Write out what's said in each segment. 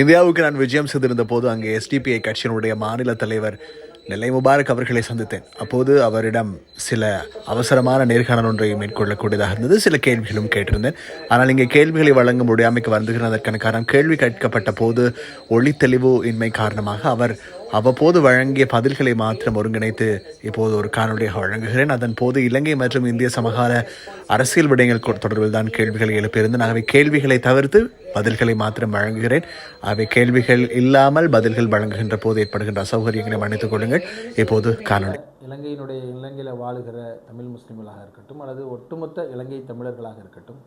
இந்தியாவுக்கு நான் விஜயம் செய்திருந்த போது அங்கே எஸ்டிபிஐ கட்சியினுடைய மாநில தலைவர் நெல்லை முபாரக் அவர்களை சந்தித்தேன். அப்போது அவரிடம் சில அவசரமான நேர்காணல் ஒன்றை மேற்கொள்ளக்கூடியதாக இருந்தது. சில கேள்விகளும் கேட்டிருந்தேன். ஆனால் இங்கே கேள்விகளை வழங்க முடியாமைக்கு வந்துகிறேன் அதற்கான காரணம் கேள்வி கேட்கப்பட்ட போது ஒளித்தெளிவு இன்மை காரணமாக அவர் அவ்வப்போது வழங்கிய பதில்களை மாத்திரம் ஒருங்கிணைத்து இப்போது ஒரு காணொலியாக வழங்குகிறேன். அதன் போது இலங்கை மற்றும் இந்திய சமகால அரசியல் விடயங்கள் தொடர்பில் தான் கேள்விகளை எழுப்பியிருந்தேன். ஆகவே கேள்விகளை தவிர்த்து பதில்களை மாத்திரம் வழங்குகிறேன். அவை கேள்விகள் இல்லாமல் பதில்கள் வழங்குகின்ற போது ஏற்படுகின்ற அசௌகரியங்களை மன்னித்துக் கொள்ளுங்கள். இப்போது காணொலி இலங்கையினுடைய இலங்கையில் வாழுகிற தமிழ் முஸ்லீம்களாக இருக்கட்டும் அல்லது ஒட்டுமொத்த இலங்கை தமிழர்களாக இருக்கட்டும்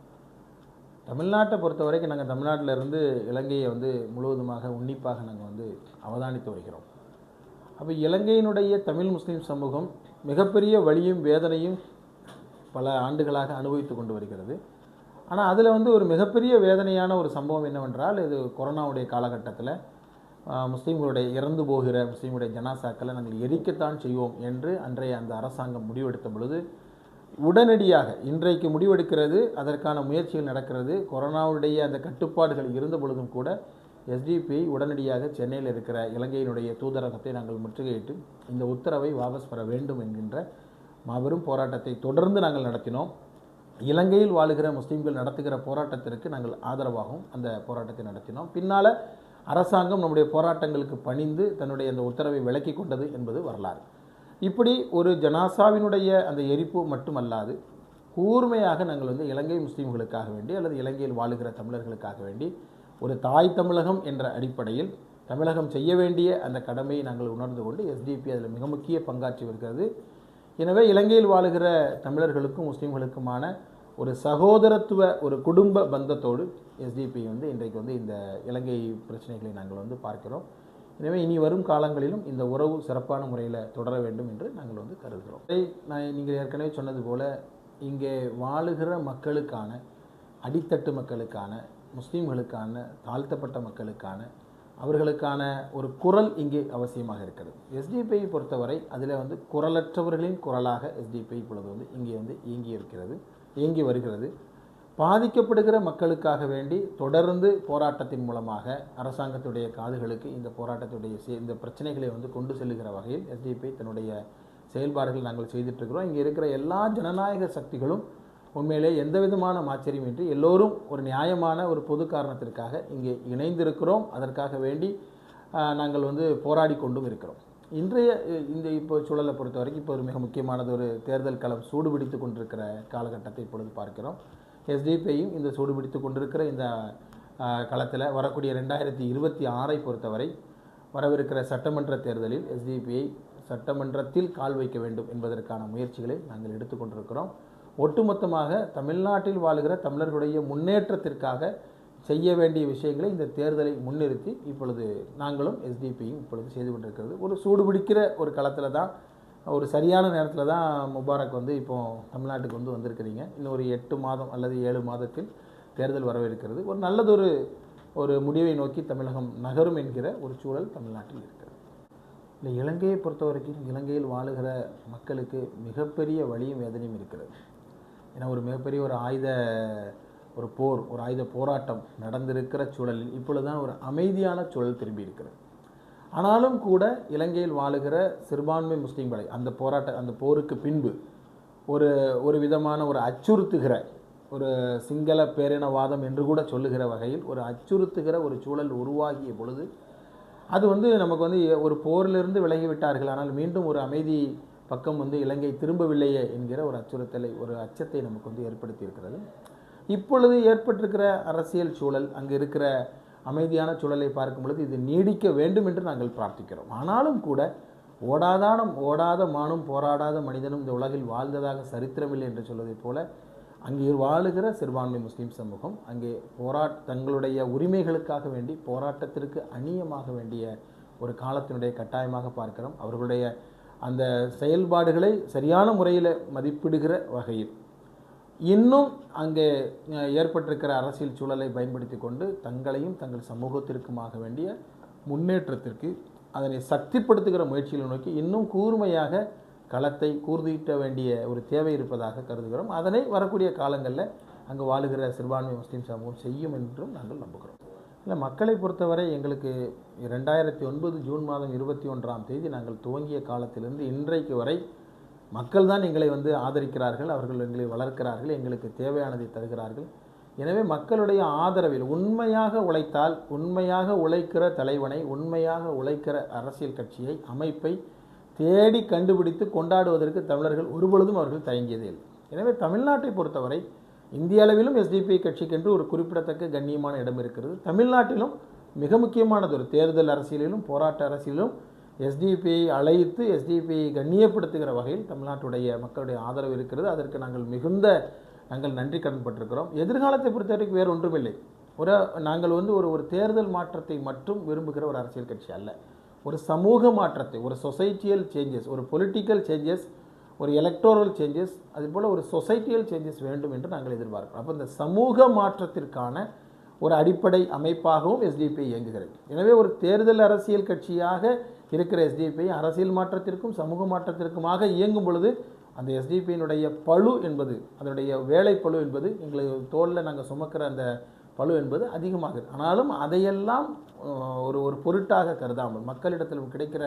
தமிழ்நாட்டை பொறுத்த வரைக்கும் நாங்கள் தமிழ்நாட்டில் இருந்து இலங்கையை வந்து முழுவதுமாக உன்னிப்பாக நாங்கள் வந்து அவதானித்து வருகிறோம். அப்போ இலங்கையினுடைய தமிழ் முஸ்லீம் சமூகம் மிகப்பெரிய வழியும் வேதனையும் பல ஆண்டுகளாக அனுபவித்து கொண்டு வருகிறது. ஆனால் அதில் வந்து ஒரு மிகப்பெரிய வேதனையான ஒரு சம்பவம் என்னவென்றால் இது கொரோனாவுடைய காலகட்டத்தில் முஸ்லீம்களுடைய இறந்து போகிற முஸ்லீமுடைய ஜனாசாக்களை நாங்கள் எரிக்கத்தான் செய்வோம் என்று அன்றைய அந்த அரசாங்கம் முடிவெடுத்த பொழுது உடனடியாக இன்றைக்கு முடிவெடுக்கிறது அதற்கான முயற்சிகள் நடக்கிறது. கொரோனாவுடைய அந்த கட்டுப்பாடுகள் இருந்த பொழுதும் கூட எஸ்டிபிஐ உடனடியாக சென்னையில் இருக்கிற இலங்கையினுடைய தூதரகத்தை நாங்கள் முற்றுகையிட்டு இந்த உத்தரவை வாபஸ் பெற வேண்டும் என்கின்ற மாபெரும் போராட்டத்தை தொடர்ந்து நாங்கள் நடத்தினோம். இலங்கையில் வாழுகிற முஸ்லீம்கள் நடத்துகிற போராட்டத்திற்கு நாங்கள் ஆதரவாகவும் அந்த போராட்டத்தை நடத்தினோம். பின்னால் அரசாங்கம் நம்முடைய போராட்டங்களுக்கு பணிந்து தன்னுடைய அந்த உத்தரவை விலக்கி கொண்டது என்பது வரலாறு. இப்படி ஒரு ஜனாசாவினுடைய அந்த எரிப்பு மட்டுமல்லாது கூர்மையாக நாங்கள் வந்து இலங்கை முஸ்லீம்களுக்காக வேண்டி அல்லது இலங்கையில் வாழுகிற தமிழர்களுக்காக வேண்டி ஒரு தாய் தமிழகம் என்ற அடிப்படையில் தமிழகம் செய்ய வேண்டிய அந்த கடமையை நாங்கள் உணர்ந்து கொண்டு எஸ்டிபி அதில் மிக முக்கிய பங்காற்றி வருகிறது. எனவே இலங்கையில் வாழுகிற தமிழர்களுக்கும் முஸ்லீம்களுக்குமான ஒரு சகோதரத்துவ ஒரு குடும்ப பந்தத்தோடு எஸ்டிபி வந்து இன்றைக்கு வந்து இந்த இலங்கை பிரச்சனைகளை நாங்கள் வந்து பார்க்கிறோம். எனவே இனி வரும் காலங்களிலும் இந்த உறவு சிறப்பான முறையில் தொடர வேண்டும் என்று நாங்கள் வந்து கருதுகிறோம். நான் நீங்கள் ஏற்கனவே சொன்னது போல் இங்கே வாழுகிற மக்களுக்கான அடித்தட்டு மக்களுக்கான முஸ்லீம்களுக்கான தாழ்த்தப்பட்ட மக்களுக்கான அவர்களுக்கான ஒரு குரல் இங்கே அவசியமாக இருக்கிறது. எஸ்டிபிஐ பொறுத்தவரை அதில் வந்து குரலற்றவர்களின் குரலாக எஸ்டிபிஐ இப்பொழுது வந்து இங்கே வந்து இயங்கி இருக்கிறது இயங்கி வருகிறது. பாதிக்கப்படுகிற மக்களுக்காக வேண்டி தொடர்ந்து போராட்டத்தின் மூலமாக அரசாங்கத்துடைய காதுகளுக்கு இந்த போராட்டத்துடைய இந்த பிரச்சனைகளை வந்து கொண்டு செல்லுகிற வகையில் எஸ்டிபிஐ தன்னுடைய செயல்பாடுகள் நாங்கள் செய்துட்டு இருக்கிறோம். இங்கே இருக்கிற எல்லா ஜனநாயக சக்திகளும் உண்மையிலே எந்த விதமான ஆச்சரியமின்றி எல்லோரும் ஒரு நியாயமான ஒரு பொது காரணத்திற்காக இங்கே இணைந்திருக்கிறோம். அதற்காக வேண்டி நாங்கள் வந்து போராடி கொண்டும் இருக்கிறோம். இன்றைய இந்த இப்போ சூழலை பொறுத்த வரைக்கும் இப்போ ஒரு மிக முக்கியமானது ஒரு தேர்தல் களம் சூடுபிடித்து கொண்டிருக்கிற காலகட்டத்தை இப்பொழுது பார்க்கிறோம். எஸ்டிபிஐயும் இந்த சூடுபிடித்து கொண்டிருக்கிற இந்த களத்தில் வரக்கூடிய ரெண்டாயிரத்தி இருபத்தி ஆறை பொறுத்தவரை வரவிருக்கிற சட்டமன்ற தேர்தலில் எஸ்டிபிஐ சட்டமன்றத்தில் கால் வைக்க வேண்டும் என்பதற்கான முயற்சிகளை நாங்கள் எடுத்துக்கொண்டிருக்கிறோம் ஒட்டுமொத்தமாக தமிழ்நாட்டில் வாழுகிற தமிழர்களுடைய முன்னேற்றத்திற்காக செய்ய வேண்டிய விஷயங்களை இந்த தேர்தலை முன்னிறுத்தி இப்பொழுது நாங்களும் எஸ்டிபியும் இப்பொழுது செய்து கொண்டிருக்கிறது. ஒரு சூடுபிடிக்கிற ஒரு களத்தில் தான் ஒரு சரியான நேரத்தில் தான் முபாரக் வந்து இப்போ தமிழ்நாட்டுக்கு வந்து வந்திருக்கிறீங்க. இன்னும் ஒரு எட்டு மாதம் அல்லது ஏழு மாதத்தில் தேர்தல் வரவிருக்கிறது ஒரு நல்லதொரு ஒரு முடிவை நோக்கி தமிழகம் நகரும் என்கிற ஒரு சூழல் தமிழ்நாட்டில் இருக்கிறது. இல்லை இலங்கையை பொறுத்த வரைக்கும் இலங்கையில் வாழுகிற மக்களுக்கு மிகப்பெரிய வழியும் வேதனையும் இருக்கிறது. ஏன்னா ஒரு மிகப்பெரிய ஒரு ஆயுத ஒரு போர் ஒரு ஆயுத போராட்டம் நடந்திருக்கிற சூழலில் இப்பொழுதுதான் ஒரு அமைதியான சூழல் திரும்பி இருக்கிறது. ஆனாலும் கூட இலங்கையில் வாழுகிற சிறுபான்மை முஸ்லீம் படை அந்த போராட்ட அந்த போருக்கு பின்பு ஒரு ஒரு விதமான ஒரு அச்சுறுத்துகிற ஒரு சிங்கள பேரினவாதம் என்று கூட சொல்லுகிற வகையில் ஒரு அச்சுறுத்துகிற ஒரு சூழல் உருவாகிய பொழுது அது வந்து நமக்கு வந்து ஒரு போரிலிருந்து விலகி விட்டார்கள் ஆனால் மீண்டும் ஒரு அமைதி பக்கம் வந்து இலங்கை திரும்பவில்லையே என்கிற ஒரு அச்சுறுத்தலை ஒரு அச்சத்தை நமக்கு வந்து ஏற்படுத்தி இருக்கிறது இப்பொழுது ஏற்பட்டிருக்கிற அரசியல் சூழல் அங்கே இருக்கிற அமைதியான சூழலை பார்க்கும் பொழுது இது நீடிக்க வேண்டும் என்று நாங்கள் பிரார்த்திக்கிறோம். ஆனாலும் கூட ஓடாதானம் ஓடாத மானும் போராடாத மனிதனும் இந்த உலகில் வாழ்ந்ததாக சரித்திரமில்லை என்று சொல்வதைப் போல அங்கே வாழுகிற சிறுபான்மை முஸ்லீம் சமூகம் அங்கே போராட் தங்களுடைய உரிமைகளுக்காக வேண்டி போராட்டத்திற்கு அந்நியமாக வேண்டிய ஒரு காலத்தினுடைய கட்டாயமாக பார்க்கிறோம். அவர்களுடைய அந்த செயல்பாடுகளை சரியான முறையில் மதிப்பிடுகிற வகையில். இன்னும் அங்கே ஏற்பட்டிருக்கிற அரசியல் சூழலை பயன்படுத்தி கொண்டு தங்களையும் தங்கள் சமூகத்திற்குமாக வேண்டிய முன்னேற்றத்திற்கு அதனை சக்திப்படுத்துகிற முயற்சிகளை நோக்கி இன்னும் கூர்மையாக களத்தை கூர்தீட்ட வேண்டிய ஒரு தேவை இருப்பதாக கருதுகிறோம். அதனை வரக்கூடிய காலங்களில் அங்கு வாழுகிற சிறுபான்மை முஸ்லீம் சமூகம் செய்யும் என்றும் நாங்கள் நம்புகிறோம். இல்லை மக்களை பொறுத்தவரை எங்களுக்கு ரெண்டாயிரத்தி ஒன்பது ஜூன் மாதம் இருபத்தி ஒன்றாம் தேதி நாங்கள் துவங்கிய காலத்திலிருந்து இன்றைக்கு வரை மக்கள் தான் எங்களை வந்து ஆதரிக்கிறார்கள் அவர்கள் எங்களை வளர்க்கிறார்கள் எங்களுக்கு தேவையானதை தருகிறார்கள். எனவே மக்களுடைய ஆதரவில் உண்மையாக உழைத்தால் உண்மையாக உழைக்கிற தலைவனை உண்மையாக உழைக்கிற அரசியல் கட்சியை அமைப்பை தேடி கண்டுபிடித்து கொண்டாடுவதற்கு தமிழர்கள் ஒருபொழுதும் அவர்கள் தயங்கியதே இல்லை எனவே தமிழ்நாட்டை பொறுத்தவரை இந்திய அளவிலும் எஸ்டிபி கட்சிக்கென்று ஒரு குறிப்பிடத்தக்க கண்ணியமான இடம் இருக்கிறது. தமிழ்நாட்டிலும் மிக முக்கியமானது ஒரு தேர்தல் அரசியலிலும் போராட்ட அரசியலிலும் எஸ்டிபிஐ அழைத்து எஸ்டிபிஐ கண்ணியப்படுத்துகிற வகையில் தமிழ்நாட்டுடைய மக்களுடைய ஆதரவு இருக்கிறது. அதற்கு நாங்கள் மிகுந்த நாங்கள் நன்றி கடன்பட்டிருக்கிறோம் எதிர்காலத்தை பொறுத்தவரைக்கும் வேறு ஒன்றுமில்லை. ஒரு நாங்கள் வந்து ஒரு ஒரு தேர்தல் மாற்றத்தை மட்டும் விரும்புகிற ஒரு அரசியல் கட்சி அல்ல. ஒரு சமூக மாற்றத்தை ஒரு சொசைட்டியல் சேஞ்சஸ் ஒரு பொலிட்டிக்கல் சேஞ்சஸ் ஒரு எலக்டோரல் சேஞ்சஸ் அதுபோல் ஒரு சொசைட்டியல் சேஞ்சஸ் வேண்டும் என்று நாங்கள் எதிர்பார்க்கிறோம். அப்போ இந்த சமூக மாற்றத்திற்கான ஒரு அடிப்படை அமைப்பாகவும் எஸ்டிபி இயங்குகிறது. எனவே ஒரு தேர்தல் அரசியல் கட்சியாக இருக்கிற எஸ்டிபிஐ அரசியல் மாற்றத்திற்கும் சமூக மாற்றத்திற்குமாக இயங்கும் பொழுது அந்த எஸ்டிபியினுடைய பழு என்பது அதனுடைய வேலை பழு என்பது எங்களுக்கு தோளில் நாங்கள் சுமக்கிற அந்த பளு என்பது அதிகமாகுது. ஆனாலும் அதையெல்லாம் ஒரு ஒரு பொருட்டாக கருதாமல் மக்களிடத்தில் கிடைக்கிற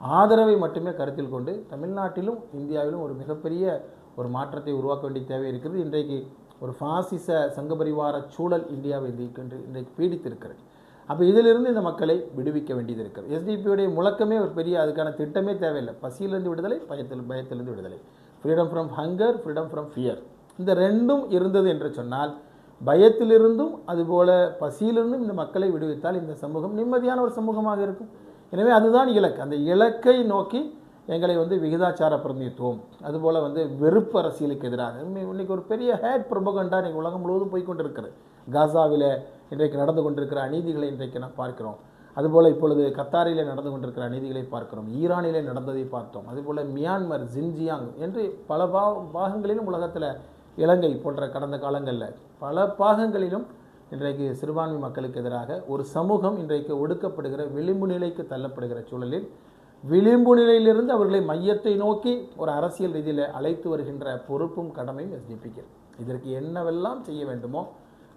ஆதரவை மட்டுமே கருத்தில் கொண்டு தமிழ்நாட்டிலும் இந்தியாவிலும் ஒரு மிகப்பெரிய ஒரு மாற்றத்தை உருவாக்க வேண்டிய தேவை இருக்கிறது. இன்றைக்கு ஒரு பாசிச சங்கபரிவார சூழல் இந்தியாவை இன்றைக்கு இன்றைக்கு பீடித்திருக்கிறது. அப்போ இதிலிருந்து இந்த மக்களை விடுவிக்க வேண்டியது இருக்கிறது. எஸ்டிபியுடைய முழக்கமே ஒரு பெரிய அதுக்கான திட்டமே தேவையில்லை. பசியிலிருந்து விடுதலை பயத்தில் பயத்திலிருந்து விடுதலை. Freedom from hunger freedom from fear இந்த ரெண்டும் இருந்தது என்று சொன்னால் பயத்திலிருந்தும் அதுபோல பசியிலிருந்தும் இந்த மக்களை விடுவித்தால் இந்த சமூகம் நிம்மதியான ஒரு சமூகமாக இருக்கும். எனவே அதுதான் இலக்கு. அந்த இலக்கை நோக்கி எங்களை வந்து விகிதாச்சார பிரதிநிதித்துவம் அதுபோல் வந்து வெறுப்பு அரசியலுக்கு எதிராக. இன்றைக்கி இன்னைக்கு ஒரு பெரிய ஹேட் ப்ரொபகண்டா நீங்கள் உலகம் முழுவதும் போய்கொண்டிருக்கிறது. காசாவில் இன்றைக்கு நடந்து கொண்டிருக்கிற அநீதிகளை இன்றைக்கு நாம் பார்க்கிறோம். அதுபோல் இப்பொழுது கத்தாரிலே நடந்து கொண்டிருக்கிற அநீதிகளை பார்க்கிறோம். ஈரானிலே நடந்ததை பார்த்தோம். அதுபோல் மியான்மர் ஜின்ஜியாங் என்று பல பா பாகங்களிலும் உலகத்தில் இலங்கை போன்ற கடந்த காலங்களில் பல பாகங்களிலும் இன்றைக்கு சிறுபான்மை மக்களுக்கு எதிராக ஒரு சமூகம் இன்றைக்கு ஒடுக்கப்படுகிற விளிம்பு நிலைக்கு தள்ளப்படுகிற சூழலில் விளிம்பு நிலையிலிருந்து அவர்களை மையத்தை நோக்கி ஒரு அரசியல் ரீதியில் அழைத்து வருகின்ற பொறுப்பும் கடமையும் எஸ்டிபிக்கு இதற்கு என்னவெல்லாம் செய்ய வேண்டுமோ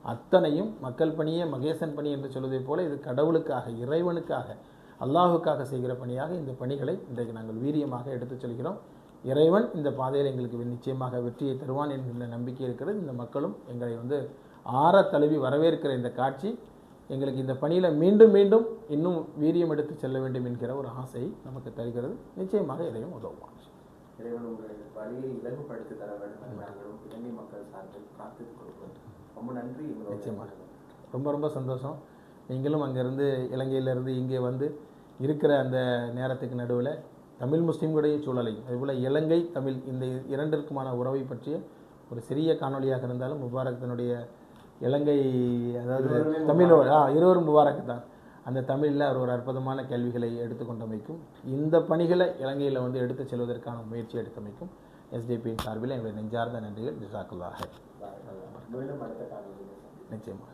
அத்தனையும் மக்கள் பணியே மகேசன் பணி என்று சொல்வதைப் போல இது கடவுளுக்காக இறைவனுக்காக அல்லாஹுக்காக செய்கிற பணியாக இந்த பணிகளை இன்றைக்கு நாங்கள் வீரியமாக எடுத்துச் செல்கிறோம். இறைவன் இந்த பாதையில் எங்களுக்கு நிச்சயமாக வெற்றியை தருவான் என்கின்ற நம்பிக்கை இருக்கிறது. இந்த மக்களும் எங்களை வந்து ஆற தழுவி வரவேற்கிற இந்த காட்சி எங்களுக்கு இந்த பணியில் மீண்டும் மீண்டும் இன்னும் வீரியம் எடுத்து செல்ல வேண்டும் என்கிற ஒரு ஆசை நமக்கு தருகிறது. நிச்சயமாக இறைவன் உதவுவான் இறைவன் உங்கள் வழியை இலகுபடுத்தி தர வேண்டும் என்று நாங்களும் இலங்கை மக்கள் சார்பில் பிரார்த்தித்துக் கொள்கிறோம். ரொம்ப நன்றி. நிச்சயமாக. ரொம்ப ரொம்ப சந்தோஷம். நீங்களும் அங்கேருந்து இலங்கையிலேருந்து இங்கே வந்து இருக்கிற அந்த நேரத்துக்கு நடுவில் தமிழ் முஸ்லீம்களுடைய சூழலையும் அதுபோல் இலங்கை தமிழ் இந்த இரண்டிற்குமான உறவை பற்றிய ஒரு சிறிய காணொளியாக இருந்தாலும் முபாரக் தன்னுடைய இலங்கை அதாவது தமிழோட ஆ இருவரும் முபாரக் தான் அந்த தமிழில் அவர் ஒரு அற்புதமான கேள்விகளை எடுத்துக்கொண்டமைக்கும் இந்த பணிகளை இலங்கையில் வந்து எடுத்துச் செல்வதற்கான முயற்சி எடுத்தமைக்கும் எஸ்டிபியின் சார்பில் எங்களுடைய நெஞ்சார்ந்த நன்றிகள். ஜிசாக்குல்லாக. நிச்சயமாக.